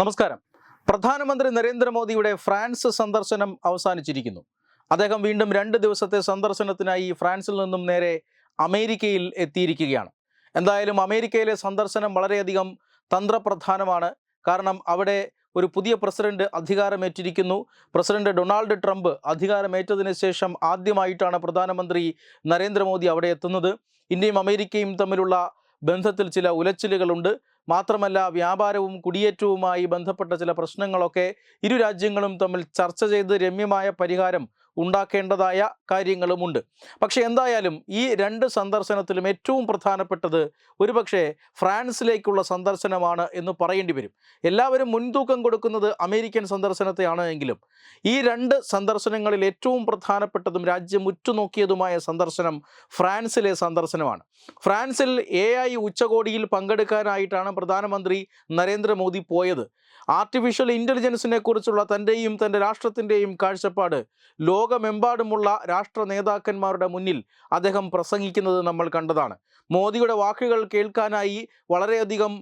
നമസ്കാരം. പ്രധാനമന്ത്രി നരേന്ദ്രമോദിയുടെ ഫ്രാൻസ് സന്ദർശനം അവസാനിച്ചിരിക്കുന്നു. അദ്ദേഹം വീണ്ടും രണ്ട് ദിവസത്തെ സന്ദർശനത്തിനായി ഫ്രാൻസിൽ നിന്നും നേരെ അമേരിക്കയിൽ എത്തിയിരിക്കുകയാണ്. എന്തായാലും അമേരിക്കയിലെ സന്ദർശനം വളരെയധികം തന്ത്രപ്രധാനമാണ്. കാരണം അവിടെ ഒരു പുതിയ പ്രസിഡന്റ് അധികാരമേറ്റിരിക്കുന്നു. പ്രസിഡന്റ് ഡൊണാൾഡ് ട്രംപ് അധികാരമേറ്റതിന് ശേഷം ആദ്യമായിട്ടാണ് പ്രധാനമന്ത്രി നരേന്ദ്രമോദി അവിടെ എത്തുന്നത്. ഇന്ത്യയും അമേരിക്കയും തമ്മിലുള്ള ബന്ധത്തിൽ ചില ഉലച്ചിലുകളുണ്ട്. മാത്രമല്ല വ്യാപാരവും കുടിയേറ്റവുമായി ബന്ധപ്പെട്ട ചില പ്രശ്നങ്ങളൊക്കെ ഇരു രാജ്യങ്ങളും തമ്മിൽ ചർച്ച ചെയ്ത് രമ്യമായ പരിഹാരം ഉണ്ടാക്കേണ്ടതായ കാര്യങ്ങളുമുണ്ട്. പക്ഷേ എന്തായാലും ഈ രണ്ട് സന്ദർശനത്തിലും ഏറ്റവും പ്രധാനപ്പെട്ടത് ഒരുപക്ഷെ ഫ്രാൻസിലേക്കുള്ള സന്ദർശനമാണ് എന്ന് പറയേണ്ടി വരും. എല്ലാവരും മുൻതൂക്കം കൊടുക്കുന്നത് അമേരിക്കൻ സന്ദർശനത്തെയാണ് എങ്കിലും ഈ രണ്ട് സന്ദർശനങ്ങളിൽ ഏറ്റവും പ്രധാനപ്പെട്ടതും രാജ്യം ഉറ്റുനോക്കിയതുമായ സന്ദർശനം ഫ്രാൻസിലെ സന്ദർശനമാണ്. ഫ്രാൻസിൽ എ ഐ ഉച്ചകോടിയിൽ പങ്കെടുക്കാനായിട്ടാണ് പ്രധാനമന്ത്രി നരേന്ദ്രമോദി പോയത്. ആർട്ടിഫിഷ്യൽ ഇന്റലിജൻസിനെ കുറിച്ചുള്ള തന്റെയും തന്റെ രാഷ്ട്രത്തിന്റെയും കാഴ്ചപ്പാട് ലോകമെമ്പാടുമുള്ള രാഷ്ട്ര നേതാക്കന്മാരുടെ മുന്നിൽ അദ്ദേഹം പ്രസംഗിക്കുന്നത് നമ്മൾ കണ്ടതാണ്. മോദിയുടെ വാക്കുകൾ കേൾക്കാനായി വളരെയധികം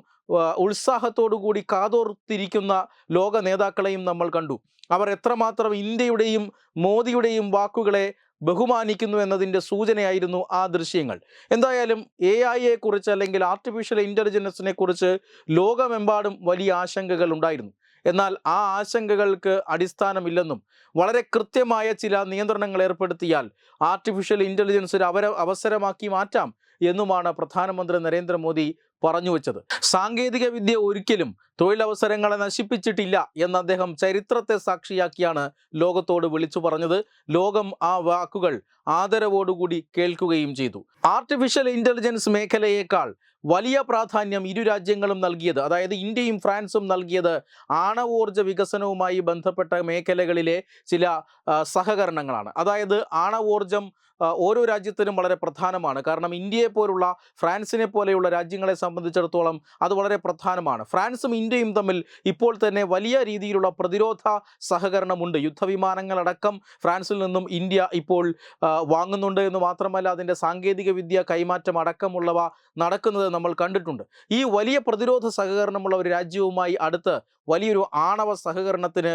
കൂടി കാതോർത്തിരിക്കുന്ന ലോക നേതാക്കളെയും നമ്മൾ കണ്ടു. അവർ എത്രമാത്രം ഇന്ത്യയുടെയും മോദിയുടെയും വാക്കുകളെ ബഹുമാനിക്കുന്നു എന്നതിന്റെ സൂചനയായിരുന്നു ആ ദൃശ്യങ്ങൾ. എന്തായാലും എ ഐയെ കുറിച്ച് അല്ലെങ്കിൽ ആർട്ടിഫിഷ്യൽ ഇന്റലിജൻസിനെ കുറിച്ച് ലോകമെമ്പാടും വലിയ ആശങ്കകൾ ഉണ്ടായിരുന്നു. എന്നാൽ ആ ആശങ്കകൾക്ക് അടിസ്ഥാനമില്ലെന്നും വളരെ കൃത്യമായ ചില നിയന്ത്രണങ്ങൾ ഏർപ്പെടുത്തിയാൽ ആർട്ടിഫിഷ്യൽ ഇന്റലിജൻസ് ഒരു അവര അവസരമാക്കി മാറ്റാം എന്നുമാണ് പ്രധാനമന്ത്രി നരേന്ദ്രമോദി പറഞ്ഞു വച്ചത്. സാങ്കേതിക വിദ്യ ഒരിക്കലും തൊഴിലവസരങ്ങളെ നശിപ്പിച്ചിട്ടില്ല എന്ന് അദ്ദേഹം ചരിത്രത്തെ സാക്ഷിയാക്കിയാണ് ലോകത്തോട് വിളിച്ചു പറഞ്ഞത്. ലോകം ആ വാക്കുകൾ ആദരവോടുകൂടി കേൾക്കുകയും ചെയ്തു. ആർട്ടിഫിഷ്യൽ ഇന്റലിജൻസ് മേഖലയേക്കാൾ വലിയ പ്രാധാന്യം ഇരു രാജ്യങ്ങളും നൽകിയത് അതായത് ഇന്ത്യയും ഫ്രാൻസും നൽകിയത് ആണവോർജ വികസനവുമായി ബന്ധപ്പെട്ട മേഖലകളിലെ ചില സഹകരണങ്ങളാണ്. അതായത് ആണവോർജം ഓരോ രാജ്യത്തിനും വളരെ പ്രധാനമാണ്. കാരണം ഇന്ത്യയെ പോലുള്ള ഫ്രാൻസിനെ പോലെയുള്ള രാജ്യങ്ങളെ സംബന്ധിച്ചിടത്തോളം അത് വളരെ പ്രധാനമാണ്. ഫ്രാൻസും ഇന്ത്യയും തമ്മിൽ ഇപ്പോൾ തന്നെ വലിയ രീതിയിലുള്ള പ്രതിരോധ സഹകരണമുണ്ട്. യുദ്ധവിമാനങ്ങളടക്കം ഫ്രാൻസിൽ നിന്നും ഇന്ത്യ ഇപ്പോൾ വാങ്ങുന്നുണ്ട് എന്ന് മാത്രമല്ല അതിന്റെ സാങ്കേതിക വിദ്യ കൈമാറ്റം അടക്കമുള്ളവ നടക്കുന്നത് നമ്മൾ കണ്ടിട്ടുണ്ട്. ഈ വലിയ പ്രതിരോധ സഹകരണമുള്ള ഒരു രാജ്യവുമായി അടുത്ത് വലിയൊരു ആണവ സഹകരണത്തിന്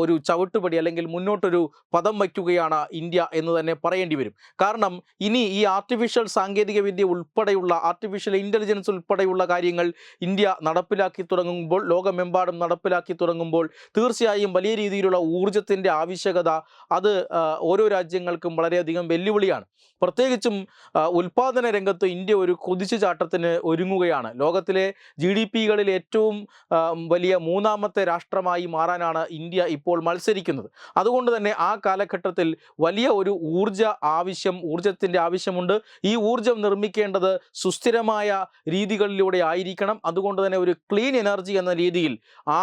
ഒരു ചവിട്ടുപടി അല്ലെങ്കിൽ മുന്നോട്ടൊരു പദം വയ്ക്കുകയാണ് ഇന്ത്യ എന്ന് തന്നെ പറയേണ്ടി വരും. കാരണം ഇനി ഈ ആർട്ടിഫിഷ്യൽ സാങ്കേതിക വിദ്യ ഉൾപ്പെടെയുള്ള ആർട്ടിഫിഷ്യൽ ഇന്റലിജൻസ് ഉൾപ്പെടെയുള്ള കാര്യങ്ങൾ ഇന്ത്യ നടപ്പിലാക്കി തുടങ്ങുമ്പോൾ ലോകമെമ്പാടും നടപ്പിലാക്കി തുടങ്ങുമ്പോൾ തീർച്ചയായും വലിയ രീതിയിലുള്ള ഊർജത്തിന്റെ ആവശ്യകത അത് ഓരോ രാജ്യങ്ങൾക്കും വളരെയധികം വെല്ലുവിളിയാണ്. പ്രത്യേകിച്ചും ഉൽപ്പാദന രംഗത്ത് ഇന്ത്യ ഒരു കുതിച്ചുചാട്ടത്തിന് ഒരുങ്ങുകയാണ്. ലോകത്തിലെ ജി ഡി പികളിൽ ഏറ്റവും വലിയ മൂന്നാമത്തെ രാഷ്ട്രമായി മാറാനാണ് ഇന്ത്യ ഇപ്പോൾ മത്സരിക്കുന്നത്. അതുകൊണ്ട് തന്നെ ആ കാലഘട്ടത്തിൽ വലിയ ഒരു ഊർജ ആവശ്യം ഊർജത്തിന്റെ ആവശ്യമുണ്ട്. ഈ ഊർജം നിർമ്മിക്കേണ്ടത് സുസ്ഥിരമായ രീതികളിലൂടെ ആയിരിക്കണം. അതുകൊണ്ട് തന്നെ ഒരു ക്ലീൻ എനർജി എന്ന രീതിയിൽ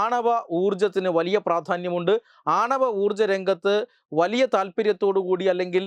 ആണവ ഊർജത്തിന് വലിയ പ്രാധാന്യമുണ്ട്. ആണവ ഊർജ രംഗത്ത് വലിയ താല്പര്യത്തോടു കൂടി അല്ലെങ്കിൽ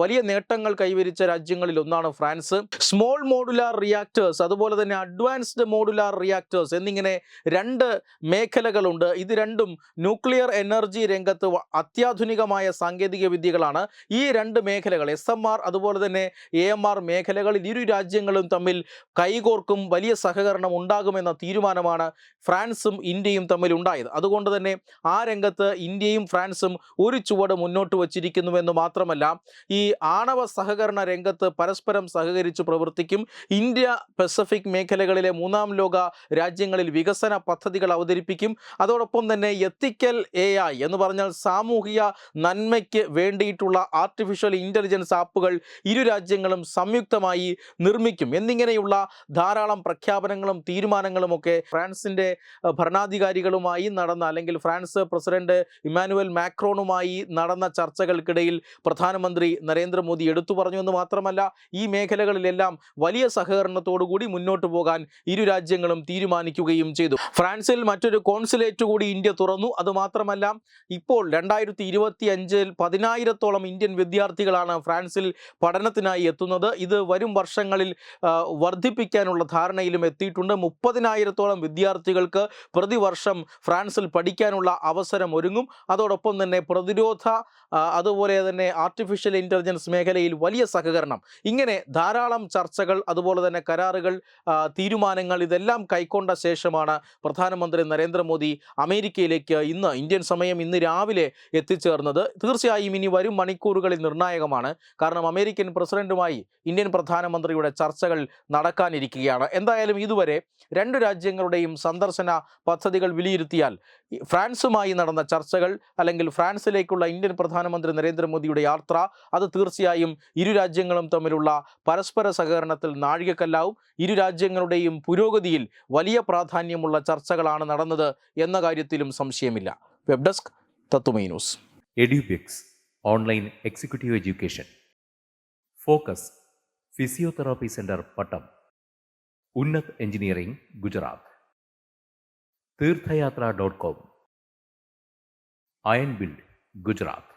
വലിയ നേട്ടങ്ങൾ കൈവരിച്ച രാജ്യങ്ങളിൽ ഒന്നാണ് ഫ്രാൻസ്. സ്മോൾ മോഡുലാർ റിയാക്ടേഴ്സ് അതുപോലെ തന്നെ അഡ്വാൻസ്ഡ് മോഡുലാർ റിയാക്ടേഴ്സ് എന്നിങ്ങനെ രണ്ട് മേഖലകളുണ്ട്. ഇത് രണ്ടും ന്യൂക്ലിയർ എനർജി രംഗത്ത് അത്യാധുനികമായ സാങ്കേതിക വിദ്യകളാണ്. ഈ രണ്ട് മേഖലകൾ എസ് എം ആർ അതുപോലെ തന്നെ എ എം ആർ മേഖലകളിൽ ഇരു രാജ്യങ്ങളും തമ്മിൽ കൈകോർക്കും വലിയ സഹകരണം ഉണ്ടാകുമെന്ന തീരുമാനമാണ് ഫ്രാൻസും ഇന്ത്യയും തമ്മിൽ ഉണ്ടായത്. അതുകൊണ്ട് തന്നെ ആ രംഗത്ത് ഇന്ത്യയും ഫ്രാൻസും ഒരു ചുവട് മുന്നോട്ട് വച്ചിരിക്കുന്നുവെന്ന് മാത്രമല്ല ഈ ആണവ സഹകരണ രംഗത്ത് പരസ്പരം സഹകരിച്ച് പ്രവർത്തിക്കും. ഇന്ത്യ പസഫിക് മേഖലകളിലെ മൂന്നാം ലോക രാജ്യങ്ങളിൽ വികസന പദ്ധതികൾ അവതരിപ്പിക്കും. അതോടൊപ്പം തന്നെ എത്തിക്കൽ എ എന്ന് പറഞ്ഞാൽ സാമൂഹിക നന്മയ്ക്ക് വേണ്ടിയിട്ടുള്ള ആർട്ടിഫിഷ്യൽ ഇന്റലിജൻസ് ആപ്പുകൾ ഇരു രാജ്യങ്ങളും സംയുക്തമായി നിർമ്മിക്കും. എന്നിങ്ങനെയുള്ള ധാരാളം പ്രഖ്യാപനങ്ങളും തീരുമാനങ്ങളും ഒക്കെ ഫ്രാൻസിന്റെ ഭരണാധികാരികളുമായി നടന്ന അല്ലെങ്കിൽ ഫ്രാൻസ് പ്രസിഡന്റ് ഇമാനുവൽ മാക്രോണുമായി നടന്ന ചർച്ചകൾക്കിടയിൽ പ്രധാനമന്ത്രി നരേന്ദ്രമോദി എടുത്തു പറഞ്ഞു എന്ന് മാത്രമല്ല ഈ മേഖലകളിലെല്ലാം വലിയ സഹകരണത്തോടുകൂടി മുന്നോട്ട് പോകാൻ ഇരു രാജ്യങ്ങളും തീരുമാനിക്കുകയും ചെയ്തു. ഫ്രാൻസിൽ മറ്റൊരു കോൺസുലേറ്റ് കൂടി ഇന്ത്യ തുറന്നു. അതുമാത്രമല്ല ഇപ്പോൾ രണ്ടായിരത്തി ഇരുപത്തി അഞ്ചിൽ പതിനായിരത്തോളം ഇന്ത്യൻ വിദ്യാർത്ഥികളാണ് ഫ്രാൻസിൽ പഠനത്തിനായി എത്തുന്നത്. ഇത് വരും വർഷങ്ങളിൽ വർദ്ധിപ്പിക്കാനുള്ള ധാരണയിലും എത്തിയിട്ടുണ്ട്. മുപ്പതിനായിരത്തോളം വിദ്യാർത്ഥികൾക്ക് പ്രതിവർഷം ഫ്രാൻസിൽ പഠിക്കാനുള്ള അവസരം ഒരുങ്ങും. അതോടൊപ്പം തന്നെ പ്രതിരോധ അതുപോലെ തന്നെ ആർട്ടിഫിഷ്യൽ ഇന്റലിജൻസ് മേഖലയിൽ വലിയ സഹകരണം. ഇങ്ങനെ ധാരാളം ചർച്ചകൾ അതുപോലെ തന്നെ കരാർ കരാറുകൾ തീരുമാനങ്ങൾ ഇതെല്ലാം കൈക്കൊണ്ട ശേഷമാണ് പ്രധാനമന്ത്രി നരേന്ദ്രമോദി അമേരിക്കയിലേക്ക് ഇന്ന് ഇന്ത്യൻ സമയം ഇന്ന് രാവിലെ എത്തിച്ചേർന്നത്. തീർച്ചയായും ഇനി വരും മണിക്കൂറുകളിൽ നിർണായകമാണ്. കാരണം അമേരിക്കൻ പ്രസിഡന്റുമായി ഇന്ത്യൻ പ്രധാനമന്ത്രിയുടെ ചർച്ചകൾ നടക്കാനിരിക്കുകയാണ്. എന്തായാലും ഇതുവരെ രണ്ട് രാജ്യങ്ങളുടെയും സന്ദർശന പദ്ധതികൾ വിലയിരുത്തിയാൽ ഫ്രാൻസുമായി നടന്ന ചർച്ചകൾ അല്ലെങ്കിൽ ഫ്രാൻസിലേക്കുള്ള ഇന്ത്യൻ പ്രധാനമന്ത്രി നരേന്ദ്രമോദിയുടെ യാത്ര അത് തീർച്ചയായും ഇരു രാജ്യങ്ങളും തമ്മിലുള്ള പരസ്പര സഹകരണത്തിൽ നാഴികക്കല്ലാവും. ഇരു രാജ്യങ്ങളുടെയും പുരോഗതിയിൽ വലിയ പ്രാധാന്യമുള്ള ചർച്ചകളാണ് നടന്നത് എന്ന കാര്യത്തിലും സംശയമില്ല. വെബ് ഡെസ്ക് തത്തുമൈ news. Edubix online executive education. Focus physiotherapy centre Pattom. Unnat engineering Gujarat. Theerthayatra dot com. Iron build Gujarat.